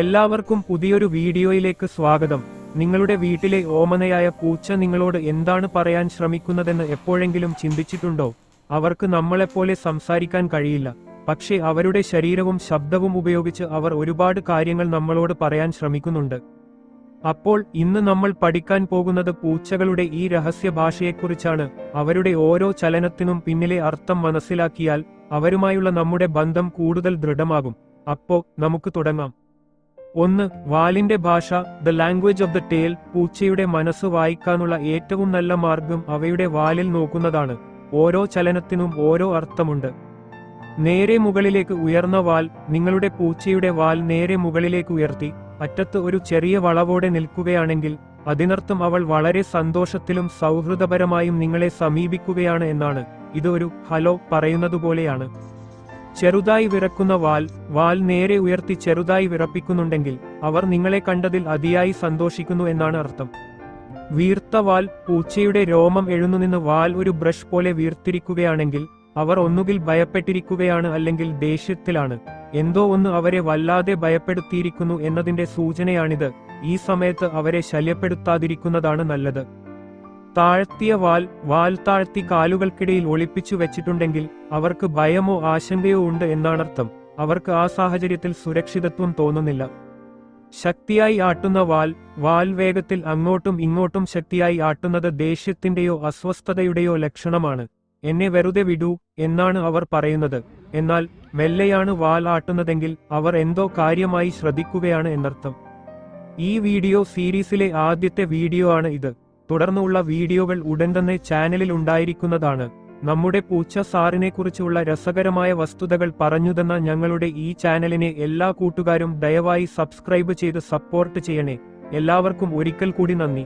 എല്ലാവർക്കും പുതിയൊരു വീഡിയോയിലേക്ക് സ്വാഗതം. നിങ്ങളുടെ വീട്ടിലെ ഓമനയായ പൂച്ച നിങ്ങളോട് എന്താണ് പറയാൻ ശ്രമിക്കുന്നതെന്ന് എപ്പോഴെങ്കിലും ചിന്തിച്ചിട്ടുണ്ടോ? അവർക്ക് നമ്മളെപ്പോലെ സംസാരിക്കാൻ കഴിയില്ല. പക്ഷേ അവരുടെ ശരീരവും ശബ്ദവും ഉപയോഗിച്ച് അവർ ഒരുപാട് കാര്യങ്ങൾ നമ്മളോട് പറയാൻ ശ്രമിക്കുന്നുണ്ട്. അപ്പോൾ ഇന്ന് നമ്മൾ പഠിക്കാൻ പോകുന്നത് പൂച്ചകളുടെ ഈ രഹസ്യ ഭാഷയെക്കുറിച്ചാണ്. അവരുടെ ഓരോ ചലനത്തിനും പിന്നിലെ അർത്ഥം മനസ്സിലാക്കിയാൽ അവരുമായുള്ള നമ്മുടെ ബന്ധം കൂടുതൽ ദൃഢമാകും. അപ്പോ നമുക്ക് തുടങ്ങാം. ഒന്ന് വാലിന്റെ ഭാഷ the language of the tail പൂച്ചയുടെ മനസ്സ് വായിക്കാനുള്ള ഏറ്റവും നല്ല മാർഗം അവയുടെ വാലിൽ നോക്കുന്നതാണ്. ഓരോ ചലനത്തിനും ഓരോ അർത്ഥമുണ്ട്. നേരെ മുകളിലേക്ക് ഉയർന്ന വാൽ നിങ്ങളുടെ പൂച്ചയുടെ വാൽ നേരെ മുകളിലേക്ക് ഉയർത്തി അറ്റത്ത് ഒരു ചെറിയ വളവോടെ നിൽക്കുകയാണെങ്കിൽ അതിനർത്ഥം അവൾ വളരെ സന്തോഷത്തിലും സൗഹൃദപരമായും നിങ്ങളെ സമീപിക്കുകയാണ് എന്നാണ്. ഇത് ഒരു ഹലോ പറയുന്നതുപോലെയാണ്. ചെറുതായി വിറക്കുന്ന വാൽ വാൽ നേരെ ഉയർത്തി ചെറുതായി വിറപ്പിക്കുന്നുണ്ടെങ്കിൽ അവർ നിങ്ങളെ കണ്ടതിൽ അതിയായി സന്തോഷിക്കുന്നു എന്നാണ് അർത്ഥം. വീർത്ത വാൽ പൂച്ചയുടെ രോമം എഴുന്നുനിന്ന് വാൽ ഒരു ബ്രഷ് പോലെ വീർത്തിരിക്കുകയാണെങ്കിൽ അവർ ഒന്നുകിൽ ഭയപ്പെട്ടിരിക്കുകയാണ് അല്ലെങ്കിൽ ദേഷ്യത്തിലാണ്. എന്തോ ഒന്ന് അവരെ വല്ലാതെ ഭയപ്പെടുത്തിയിരിക്കുന്നു എന്നതിന്റെ സൂചനയാണിത്. ഈ സമയത്ത് അവരെ ശല്യപ്പെടുത്താതിരിക്കുന്നതാണ് നല്ലത്. താഴ്ത്തിയ വാൽ വാൽ താഴ്ത്തി കാലുകൾക്കിടയിൽ ഒളിപ്പിച്ചു വെച്ചിട്ടുണ്ടെങ്കിൽ അവർക്ക് ഭയമോ ആശങ്കയോ ഉണ്ട് എന്നാണർത്ഥം. അവർക്ക് ആ സാഹചര്യത്തിൽ സുരക്ഷിതത്വം തോന്നുന്നില്ല. ശക്തിയായി ആട്ടുന്ന വാൽ വാൽ വേഗത്തിൽ അങ്ങോട്ടും ഇങ്ങോട്ടും ശക്തിയായി ആട്ടുന്നത് ദേഷ്യത്തിന്റെയോ അസ്വസ്ഥതയുടെയോ ലക്ഷണമാണ്. എന്നെ വെറുതെ വിടൂ എന്നാണ് അവർ പറയുന്നത്. എന്നാൽ മെല്ലെയാണ് വാൽ ആട്ടുന്നതെങ്കിൽ അവർ എന്തോ കാര്യമായി ശ്രദ്ധിക്കുകയാണ് എന്നർത്ഥം. ഈ വീഡിയോ സീരീസിലെ ആദ്യത്തെ വീഡിയോ ആണ് ഇത്. തുടർന്നുള്ള വീഡിയോകൾ ഉടൻ തന്നെ ചാനലിൽ ഉണ്ടായിരിക്കുന്നതാണ്. നമ്മുടെ പൂച്ച സാറിനെ കുറിച്ചുള്ള രസകരമായ വസ്തുതകൾ പറഞ്ഞുതന്ന ഞങ്ങളുടെ ഈ ചാനലിനെ എല്ലാ കൂട്ടുകാരും ദയവായി സബ്സ്ക്രൈബ് ചെയ്ത് സപ്പോർട്ട് ചെയ്യണേ. എല്ലാവർക്കും ഒരിക്കൽ കൂടി നന്ദി.